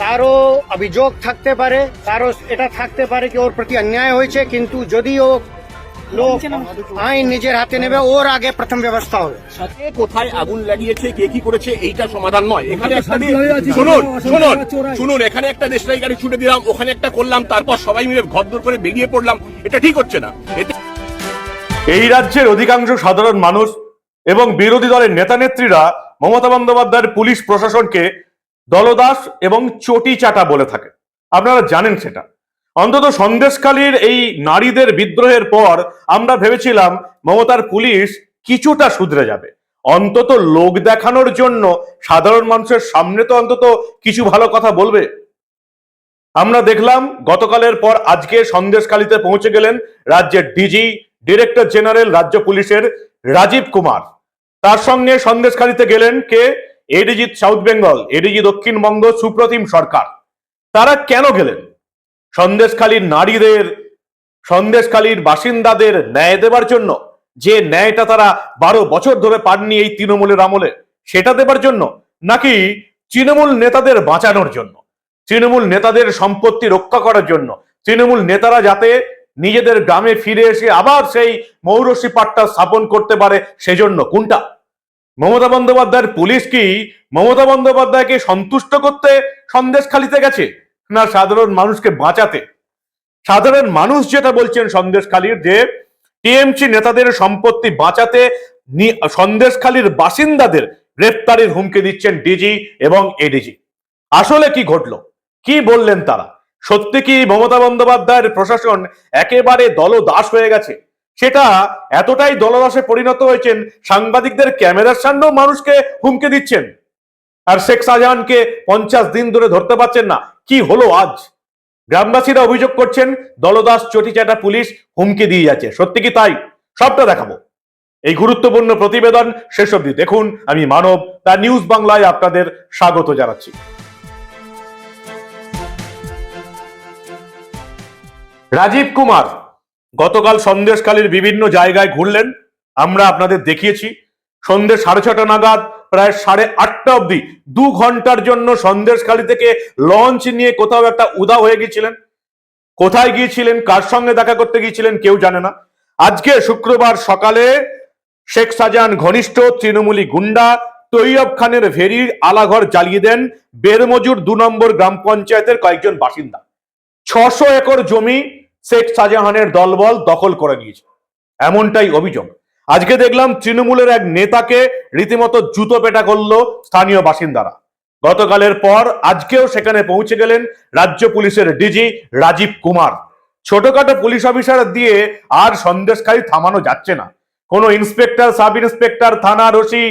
কারও অভিযোগ থাকতে পারে কারও এটা থাকতে পারে কি ওর প্রতি অন্যায় হয়েছে কিন্তু যদি ও লোক আইন নিজের হাতে নেবে ওর আগে প্রথম ব্যবস্থা হবে। কোথায় আগুন লাগিয়েছে কে কি করেছে এইটা সমাধান নয়। এখানে একটা শুনুন শুনুন শুনুন এখানে একটা দেশলাই গাড়ি ছুটে দিলাম ওখানে একটা করলাম তারপর সবাই মিলে ঘরদোর করে বেরিয়ে পড়লাম। এটা ঠিক হচ্ছে না। এই রাজ্যের অধিকাংশ সাধারণ মানুষ এবং বিরোধী দলের নেতা নেত্রীরা মমতা বন্দ্যোপাধ্যায়ের পুলিশ প্রশাসনকে দলদাস এবং চটি চাটা বলে থাকে। আপনারা জানেন সেটা। অন্তত সন্দেশকালীর এই নারীদের বিদ্রোহের পর আমরা ভেবেছিলাম মমতার পুলিশ কিছুটা শুধরে যাবে। অন্তত লোক দেখানোর জন্য সাধারণ মানুষের সামনে তো অন্তত কিছু ভালো কথা বলবে। আমরা দেখলাম গতকালের পর আজকে সন্দেশকালীতে পৌঁছে গেলেন রাজ্যের ডিজি ডিরেক্টর জেনারেল রাজ্য পুলিশের রাজীব কুমার। তার সঙ্গে সন্দেশখালীতে গেলেন কে? এডিজি সাউথ বেঙ্গল এডিজি দক্ষিণবঙ্গ সুপ্রতিম সরকার। তারা কেন গেলেন? সন্দেশখালীর নারীদের, সন্দেশখালীর বাসিন্দাদের ন্যায় দেবার জন্য, যে ন্যায়টা তারা বারো বছর ধরে পাননি এই তৃণমূলের আমলে, সেটা দেবার জন্য, নাকি তৃণমূল নেতাদের বাঁচানোর জন্য? তৃণমূল নেতাদের সম্পত্তি রক্ষা করার জন্য, তৃণমূল নেতারা যাতে নিজেদের গ্রামে ফিরে এসে আবার সেই মৌরসী পাট্টা স্থাপন করতে পারে, সেজন্য কোনটা? মমতা বন্দ্যোপাধ্যায়ের পুলিশ কি মমতা বন্দ্যোপাধ্যায়কে সন্তুষ্ট করতে সন্দেশখালিতে গেছে না সাধারণ মানুষকে বাঁচাতে? সাধারণ মানুষ যেটা বলছেন সন্দেশখালীর যে টিএমসি নেতাদের সম্পত্তি বাঁচাতে সন্দেশখালীর বাসিন্দাদের গ্রেপ্তারের হুমকি দিচ্ছেন ডিজি এবং এডিজি। আসলে কি ঘটলো? কি বললেন তারা? সত্যি কি মমতা বন্দ্যোপাধ্যায়ের প্রশাসন একেবারে দলদাস হয়ে গেছে? সেটা এতটাই দলদাসে পরিণত হয়েছেন, সাংবাদিকদের ক্যামেরার সামনেও মানুষকে হুমকি দিচ্ছেন। আর শেখ শাহজাহানকে পঞ্চাশ দিন ধরে ধরতে পারছেন না। কি হলো আজ? গ্রামবাসীরা অভিযোগ করছেন, দলদাস চটিচাটা পুলিশ হুমকি দিয়ে যাচ্ছে। সত্যি কি তাই? সবটা দেখাবো। এই গুরুত্বপূর্ণ প্রতিবেদন শেষ অবধি দেখুন। আমি মানব তা নিউজ বাংলায় আপনাদের স্বাগত জানাচ্ছি। রাজীব কুমার গতকাল সন্দেশকালীর বিভিন্ন জায়গায় ঘুরলেন। আমরা আপনাদের দেখিয়েছি। সন্ধ্যে সাড়ে ছটা নাগাদ, প্রায় সাড়ে আটটা অবধি দু ঘণ্টার জন্য সন্দেশখালী থেকে লঞ্চ নিয়ে কোথাও একটা উদা হয়ে গিয়েছিলেন। কোথায় গিয়েছিলেন, কার সঙ্গে দেখা করতে গিয়েছিলেন কেউ জানে না। আজকে শুক্রবার সকালে শেখ শাহজাহান ঘনিষ্ঠ তৃণমূলী গুন্ডা তৈয়ব খানের ভেরির আলাঘর জ্বালিয়ে দেন বেরমজুর দু নম্বর গ্রাম পঞ্চায়েতের কয়েকজন বাসিন্দা। ছশো একর জমি শেখ শাহজাহানের দলবল দখল করে নিয়েছে। এমনটাই অভিযোগ। আজকে দেখলাম তৃণমূলের এক নেতাকে রীতিমতো জুতো পেটা করল স্থানীয় বাসিন্দারা। গতকালের পর আজকেও সেখানে পৌঁছে গেলেন রাজ্য পুলিশের ডিজি রাজীব কুমার। ছোটখাটো পুলিশ অফিসার দিয়ে আর সন্দেশকারী থামানো যাচ্ছে না। কোনো ইন্সপেক্টর, সাব ইন্সপেক্টর, থানার ওসি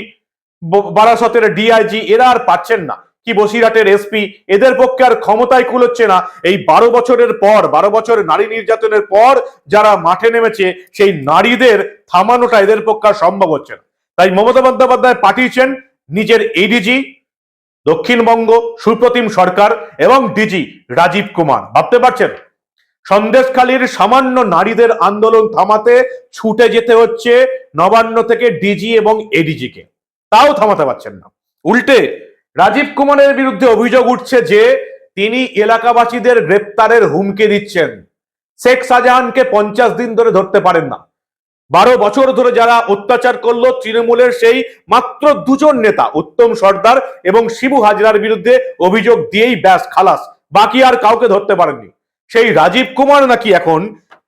বারাসতের ডিআইজি, এরা আর পাচ্ছেন না। কি বসিরহাটের এসপি? এদের পক্ষে আর ক্ষমতায় কুলোচ্ছে না। এই বারো বছরের পর, বারো বছরের নারী নির্যাতনের পর যারা মাঠে নেমেছে, সেই নারীদের থামানোটা এদের পক্ষে আর সম্ভব হচ্ছে না। তাই মমতা বন্দ্যোপাধ্যায় পাঠিয়েছেন নিজের এডিজি দক্ষিণবঙ্গ, সুপ্রতিম সরকার এবং ডিজি রাজীব কুমার। ভাবতে পারছেন? সন্দেশখালীর সামান্য নারীদের আন্দোলন থামাতে ছুটে যেতে হচ্ছে নবান্ন থেকে ডিজি এবং এডিজি কে। তাও থামাতে পারছেন না। উল্টে রাজীব কুমারের বিরুদ্ধে অভিযোগ উঠছে যে তিনি এলাকাবাসীদের গ্রেপ্তারের হুমকি দিচ্ছেন। শেখ শাহজাহানকে পঞ্চাশ দিন ধরে ধরতে পারেন না। বারো বছর ধরে যারা অত্যাচার করল, তৃণমূলের সেই মাত্র দুজন নেতা, উত্তম সর্দার এবং শিবু হাজরার বিরুদ্ধে অভিযোগ দিয়েই ব্যাস খালাস। বাকি আর কাউকে ধরতে পারেননি। সেই রাজীব কুমার নাকি এখন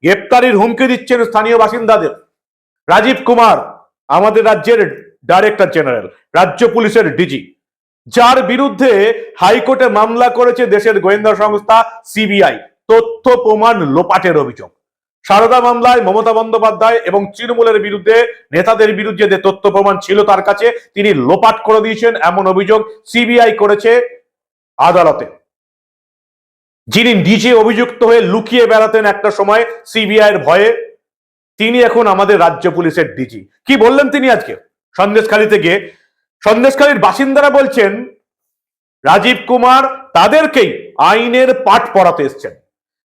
গ্রেপ্তারির হুমকি দিচ্ছেন স্থানীয় বাসিন্দাদের? রাজীব কুমার, আমাদের রাজ্যের ডাইরেক্টর জেনারেল, রাজ্য পুলিশের ডিজি। যার বিরুদ্ধে হাইকোর্টে মামলা করেছে দেশের গোয়েন্দা সংস্থা সিবিআই। তথ্য প্রমাণ লোপাটের অভিযোগ। সারদা মামলায় মমতা বন্দ্যোপাধ্যায় এবং তৃণমূলের বিরুদ্ধে নেতাদের বিরুদ্ধে যে তথ্য প্রমাণ ছিল তার কাছে তিনি লোপাট করে দিয়েছেন এমন অভিযোগ সিবিআই করেছে আদালতে। যিনি নিজে অভিযুক্ত হয়ে লুকিয়ে বেড়াতেন একটা সময় সিবিআই এর ভয়ে, তিনি এখন আমাদের রাজ্য পুলিশের ডিজি। কি বললেন তিনি আজকে? সন্দেশখালীতে গিয়ে সন্দেশখালীর বাসিন্দারা বলছেন, রাজীব কুমার তাদেরকেই আইনের পাঠ পড়াতে এসছেন।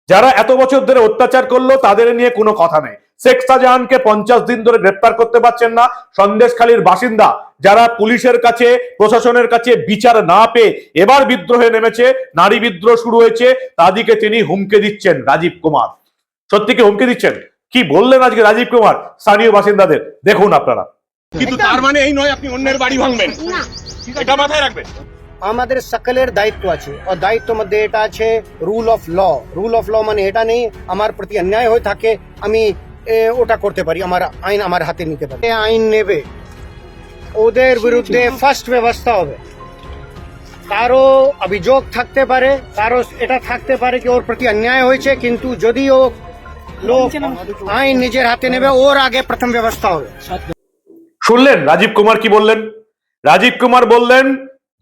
যারা এত বছর ধরে অত্যাচার করল, তাদের নিয়ে কোনো কথা নেই। শেখ শাহজাহানকে পঞ্চাশ দিন ধরে গ্রেপ্তার করতে পারছেন না। সন্দেশখালীর বাসিন্দা যারা পুলিশের কাছে, প্রশাসনের কাছে বিচার না পেয়ে এবার বিদ্রোহে নেমেছে, নারী বিদ্রোহ শুরু হয়েছে তাদেরকে তিনি হুমকে দিচ্ছেন রাজীব কুমার। সত্যি কি হুমকে দিচ্ছেন? কি বললেন আজকে রাজীব কুমার? স্থানীয় বাসিন্দাদের। দেখুন আপনারা। কিন্তু তার মানে এই নয় আপনি অন্যের বাড়ি ভাঙবেন। এটা মাথায় রাখবেন। আমাদের সকলের দায়িত্ব আছে। আর দায়িত্ব মধ্যে এটা আছে rule of law rule of law মানে এটা নেই আমার প্রতি অন্যায় হয়ে থাকে আমি ওটা করতে পারি আমার আইন আমার হাতে নিতে পারি। আইন নেবে। ওদের বিরুদ্ধে ফার্স্ট ব্যবস্থা হবে। কারও অভিযোগ থাকতে পারে কারও এটা থাকতে পারে কি ওর প্রতি অন্যায় হয়েছে কিন্তু যদি ও লোক আইন নিজের হাতে নেবে ওর আগে প্রথম ব্যবস্থা হবে। শুনলেন? রাজীব কুমার কি বললেন? রাজীব কুমার বললেন,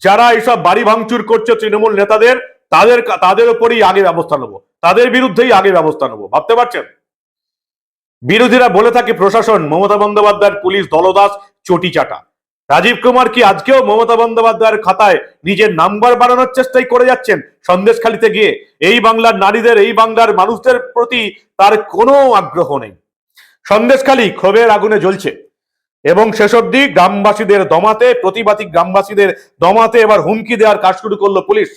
যারা এইসব বাড়ি ভাঙচুর করছে তৃণমূল নেতাদের, তাদের তাদের উপরেই আগে ব্যবস্থা নেব। তাদের বিরুদ্ধেই আগে ব্যবস্থা নেব। ভাবতে পারছেন? বিরোধীরা বলে থাকে, প্রশাসন, মমতা বন্দ্যোপাধ্যায়ের পুলিশ, দলদাস চটি চাটা রাজীব কুমার কি আজকেও মমতা বন্দ্যোপাধ্যায়ের খাতায় নিজের নাম্বার বাড়ানোর চেষ্টাই করে যাচ্ছেন? সন্দেশখালিতে গিয়ে এই বাংলার নারীদের, এই বাংলার মানুষদের প্রতি তার কোনো আগ্রহ নেই। সন্দেশখালি ক্ষোভের আগুনে জ্বলছে। এবং শেষ অব্দি গ্রামবাসীদের দমাতে, প্রতিবাদী গ্রামবাসীদের দমাতে এবার হুমকি দেওয়ার কাজ শুরু করল পুলিশ।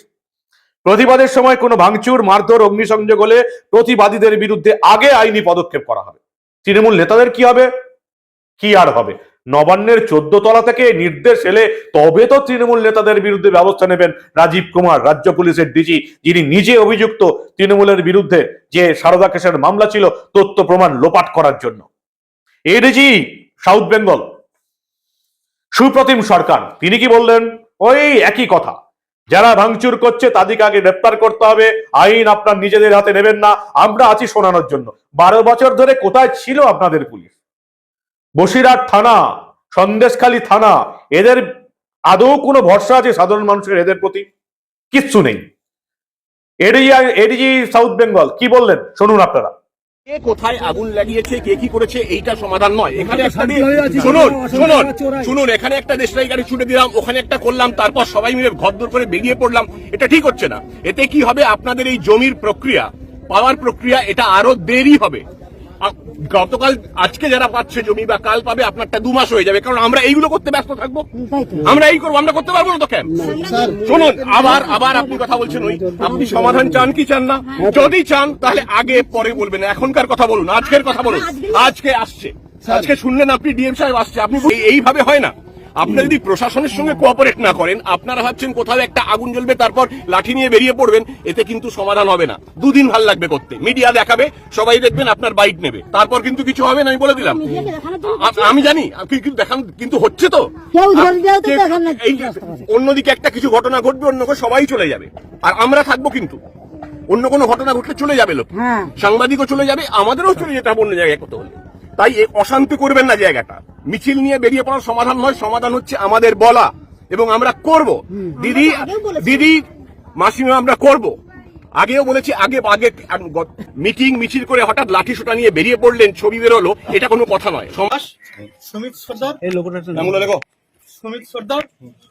প্রতিবাদের সময় কোনো ভাঙচুর, মারধর, অগ্নিসংযোগ হলে প্রতিবাদীদের বিরুদ্ধে আগে আইনি পদক্ষেপ করা হবে। তৃণমূল নেতাদের কি হবে? কি আর হবে? নবান্নের চোদ্দ তলা থেকে নির্দেশ এলে তবে তো তৃণমূল নেতাদের বিরুদ্ধে ব্যবস্থা নেবেন রাজীব কুমার, রাজ্য পুলিশের ডিজি, যিনি নিজে অভিযুক্ত তৃণমূলের বিরুদ্ধে যে সারদা কেসের মামলা ছিল, তথ্য প্রমাণ লোপাট করার জন্য। ADG South Bengal. Supratim Sarkar, তিনি কি বললেন? ওই একই কথা। যারা ভাঙচুর করছে, তাদেরকে আগে গ্রেপ্তার করতে হবে। আইন আপনার নিজেদের হাতে নেবেন না। আমরা আছি শোনানোর জন্য। বারো বছর ধরে কোথায় ছিল আপনাদের পুলিশ? বসিরহাট থানা, সন্দেশখালী থানা, এদের আদৌ কোনো ভরসা আছে সাধারণ মানুষের এদের প্রতি? কিচ্ছু নেই। এডিজি এডিজি সাউথ বেঙ্গল, কি বললেন? শুনুন আপনারা। কে কোথায় আগুন লাগিয়েছে কে কি করেছে এইটা সমাধান নয়। এখানে একটা শুনুন শুনুন শুনুন এখানে একটা দেশলাই গাড়ি ছুটে দিলাম ওখানে একটা করলাম তারপর সবাই মিলে ঘরদোর করে বেরিয়ে পড়লাম। এটা ঠিক হচ্ছে না। এতে কি হবে? আপনাদের এই জমির প্রক্রিয়া পাওয়ার প্রক্রিয়া এটা আরও দেরি হবে। গতকাল আজকে যারা পাচ্ছে জমি বা কাল পাবে আপনারটা দু মাস হয়ে যাবে কারণ আমরা এইগুলো করতে ব্যস্ত থাকব। আমরা এই করব আমরা করতে পারব না তো কেন? শুনুন আবার আবার আপনি কথা বলছেন ওই আপনি সমাধান চান কি চান না? যদি চান তাহলে আগে পরে বলবেন এখনকার কথা বলুন আজকের কথা বলুন। আজকে আসছে। আজকে শুনলেন আপনি ডিএম সাহেব আসছে আপনি এইভাবে হয় না। আপনারা যদি প্রশাসনের সঙ্গে কোঅপারেট না করেন আপনারা ভাবছেন কোথাও একটা আগুন জ্বলবে তারপর লাঠি নিয়ে বেরিয়ে পড়বেন এতে কিন্তু সমাধান হবে না। দুদিন ভালো লাগবে করতে। মিডিয়া দেখাবে সবাই দেখবেন আপনার বাইট নেবে। তারপর কিন্তু কিছু হবে না আমি বলে দিলাম। আমি জানি কিন্তু দেখান কিন্তু হচ্ছে তো। অন্যদিকে একটা কিছু ঘটনা ঘটবে অন্যকে সবাই চলে যাবে। আর আমরা থাকব কিন্তু। অন্য কোনো ঘটনা ঘটলে চলে যাবে লোক। হ্যাঁ। সাংবাদিকও চলে যাবে আমাদেরও চলে যেতে হবে অন্য জায়গায় কত হলে। তাই অশান্তি করবেন না জায়গাটা। মিছিল নিয়ে বেরিয়ে পড়ার সমাধান নয় সমাধান হচ্ছে আমাদের বলা। এবং আমরা করব। দিদি দিদি মাসিমা আমরা করব। আগেও বলেছি আগে আগে মিটিং মিছিল করে হঠাৎ লাঠি সোটা নিয়ে বেরিয়ে পড়লেন ছবি বেরোলো এটা কোনো কথা নয়। সমাজ সমিত সর্দার। নামগুলো লেখো সুমিত সর্দার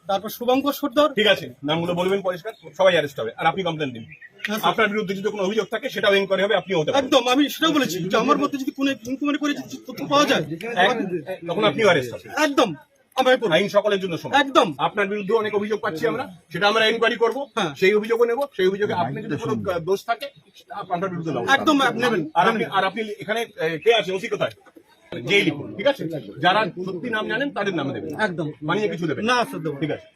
তারপর শুভঙ্কর সর্দার। ঠিক আছে নামগুলো বলবেন পরিষ্কার সবাই অ্যারেস্ট হবে আর আপনি কমপ্লেন দিন। হ্যাঁ, আপনার বিরুদ্ধে যদি কোনো অভিযোগ থাকে সেটাও এনকোয়ারি হবে আপনিও হতে একদম আমি সেটাও বলেছি যে আমার মধ্যে যদি কোনো ইনকুয়ারি করে যদি তথ্য পাওয়া যায় তখন আপনিও অ্যারেস্ট হবেন একদম আইন সকলের জন্য সমান। একদম। আপনার বিরুদ্ধে অনেক অভিযোগ পাচ্ছি আমরা সেটা আমরা এনকোয়ারি করব হ্যাঁ। সেই অভিযোগও নেব সেই অভিযোগে আপনি যদি কোনো দোষ থাকে আপনার বিরুদ্ধে একদম নেবেন। আর আপনি আর আপনি এখানে কে আছে ওসি কোথায়? যেই লিখুন ঠিক আছে? যারা সত্যি নাম জানেন তাদের নামে দেবেন। একদম। মানিয়ে কিছু দেবেন না। স্যার ঠিক আছে?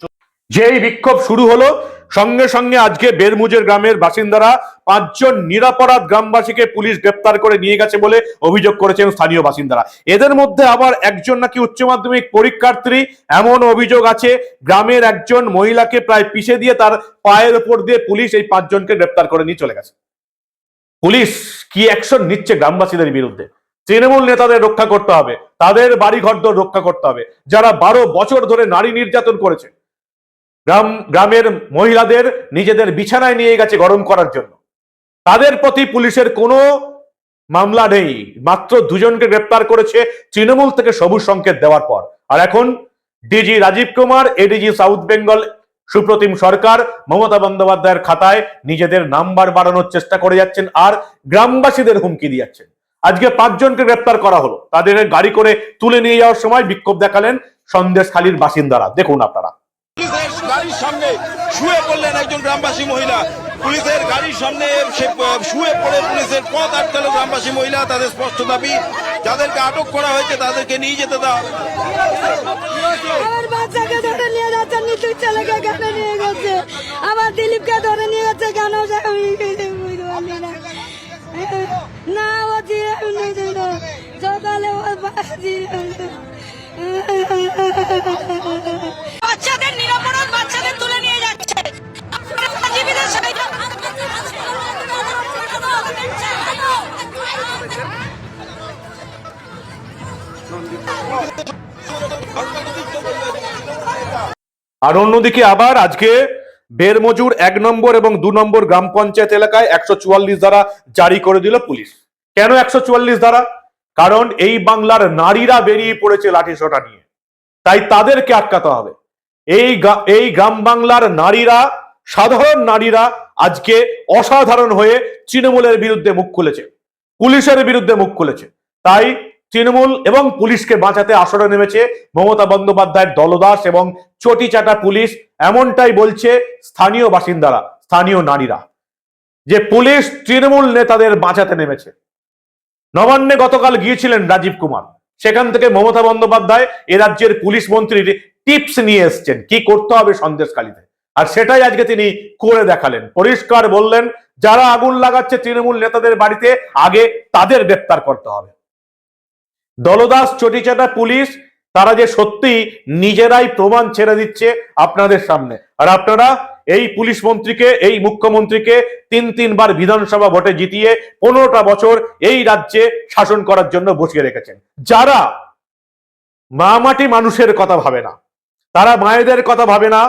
যেই বিক্ষোভ শুরু হলো সঙ্গে সঙ্গে আজকে বেরমুজের গ্রামের বাসিন্দারা পাঁচজন নিরাপরাধ গ্রামবাসীকে পুলিশ গ্রেপ্তার করে নিয়ে গেছে বলে অভিযোগ করেছেন স্থানীয় বাসিন্দারা। এদের মধ্যে আবার একজন নাকি উচ্চ মাধ্যমিক পরীক্ষার্থী এমন অভিযোগ আছে গ্রামের একজন মহিলাকে প্রায় পিষে দিয়ে তার পায়ের উপর দিয়ে পুলিশ এই পাঁচজনকে গ্রেপ্তার করে নিয়ে চলে গেছে। পুলিশ কি অ্যাকশন নিচ্ছে গ্রামবাসীদের বিরুদ্ধে? তৃণমূল নেতাদের রক্ষা করতে হবে, তাদের বাড়ি ঘরদোর রক্ষা করতে হবে, যারা বারো বছর ধরে নারী নির্যাতন করেছে। গ্রাম, গ্রামের মহিলাদের নিজেদের বিছানায় নিয়ে গেছে গরম করার জন্য। তাদের প্রতি পুলিশের কোনো মামলা নেই, মাত্র দুজনকে গ্রেপ্তার করেছে তৃণমূল থেকে সবুজ সংকেত দেওয়ার পর। আর এখন DG Rajeev Kumar, ADG South Bengal, Supratim Sarkar, Mamata বন্দ্যোপাধ্যায়ের খাতায় নিজেদের নাম্বার বাড়ানোর চেষ্টা করে যাচ্ছেন আর গ্রামবাসীদের হুমকি দিয়ে যাচ্ছেন। আজকে পাঁচজনকে গ্রেপ্তার করা হলো। তাদের গাড়ি করে তুলে নিয়ে যাওয়ার সময় বিক্ষোভ দেখালেন সন্দেশখালীর বাসিন্দারা। দেখুন আপনারা। গাড়ির সামনে শুয়ে পড়লেন একজন গ্রামবাসী মহিলা। পুলিশের গাড়ির সামনে শুয়ে পড়ে পুলিশের পথ আটকালো গ্রামবাসী মহিলা। তাদের স্পষ্ট দাবি যাদেরকে আটক করা হয়েছে তাদেরকে নিয়ে যেতে দাও। আমার বাচ্চাকে ধরে বাচ্চাদের নিরাপরাধ বাচ্চাদের তুলে নিয়ে যাচ্ছে। আর অন্যদিকে আবার আজকে বেরমজুর এক নম্বর এবং দু নম্বর গ্রাম পঞ্চায়েত এলাকায় একশো চুয়াল্লিশ দ্বারা জারি করে দিল পুলিশ। কেন একশো চুয়াল্লিশ দ্বারা কারণ এই বাংলার নারীরা বেরিয়ে পড়েছে লাঠি লাঠিসোটা নিয়ে। তাই তাদেরকে আটকাতে হবে। এই এই গ্রাম বাংলার নারীরা, সাধারণ নারীরা আজকে অসাধারণ হয়ে তৃণমূলের বিরুদ্ধে মুখ খুলেছে। পুলিশের বিরুদ্ধে মুখ খুলেছে। তাই তৃণমূল এবং পুলিশকে বাঁচাতে আসরে নেমেছে মমতা বন্দ্যোপাধ্যায়ের দলদাস এবং চটি চাটা পুলিশ এমনটাই বলছে স্থানীয় বাসিন্দারা, স্থানীয় নারীরা। যে পুলিশ তৃণমূল নেতাদের বাঁচাতে নেমেছে। নবান্নে গতকাল গিয়েছিলেন রাজীব কুমার। সেখান থেকে মমতা বন্দ্যোপাধ্যায় এ রাজ্যের পুলিশ মন্ত্রীর টিপস নিয়ে এসছেন। কি করতে হবে সন্দেশকালীতে আর সেটাই আজকে তিনি করে দেখালেন। পরিষ্কার বললেন, যারা আগুন লাগাচ্ছে তৃণমূল নেতাদের বাড়িতে, আগে তাদের গ্রেপ্তার করতে হবে। দলদাস, চটিচাটা পুলিশ, তারা যে সত্যি নিজেরাই প্রমাণ ছেড়ে দিচ্ছে আপনাদের সামনে। আর আপনারা এই পুলিশ মন্ত্রীকে, এই মুখ্যমন্ত্রীকে তিন তিনবার বিধানসভা ভোটে জিতিয়ে পনেরোটা বছর এই রাজ্যে শাসন করার জন্য বসিয়ে রেখেছেন। যারা মা মাটি মানুষের কথা ভাবে না, তারা মায়েদের কথা ভাবে না,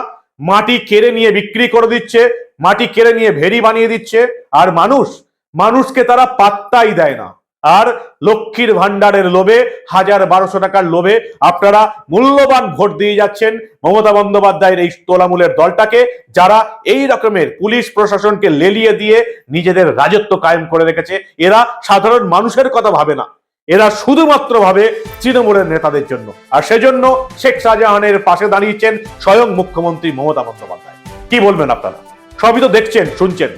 মাটি কেড়ে নিয়ে বিক্রি করে দিচ্ছে, মাটি কেড়ে নিয়ে ভেরি বানিয়ে দিচ্ছে, আর মানুষ, মানুষকে তারা পাত্তাই দেয় না। আর লক্ষ্মীর ভান্ডারের লোভে, হাজার বারোশো টাকার লোভে আপনারা মূল্যবান ভোট দিয়ে যাচ্ছেন মমতা বন্দ্যোপাধ্যায়ের এই তোলামূলের দলটাকে, যারা এই রকমের পুলিশ প্রশাসনকে লেলিয়ে দিয়ে নিজেদের রাজত্ব কায়েম করে রেখেছে। এরা সাধারণ মানুষের কথা ভাবে না। এরা শুধুমাত্র ভাবে তৃণমূলের নেতাদের জন্য। আর সেজন্য শেখ শাহজাহানের পাশে দাঁড়িয়েছেন স্বয়ং মুখ্যমন্ত্রী মমতা বন্দ্যোপাধ্যায়। কি বলবেন আপনারা? সবই তো দেখছেন, শুনছেন।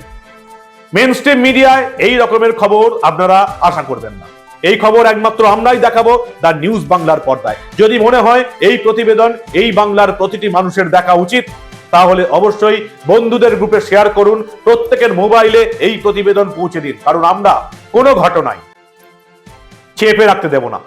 মেন স্ট্রিম মিডিয়ায় এই রকমের খবর আপনারা আশা করবেন না। এই খবর একমাত্র আমরাই দেখাবো দ্য নিউজ বাংলার পর্দায়। যদি মনে হয় এই প্রতিবেদন, এই বাংলার প্রতিটি মানুষের দেখা উচিত, তাহলে অবশ্যই বন্ধুদের গ্রুপে শেয়ার করুন, প্রত্যেকের মোবাইলে এই প্রতিবেদন পৌঁছে দিন। কারণ আমরা কোনো ঘটনায় চেপে রাখতে দেব না।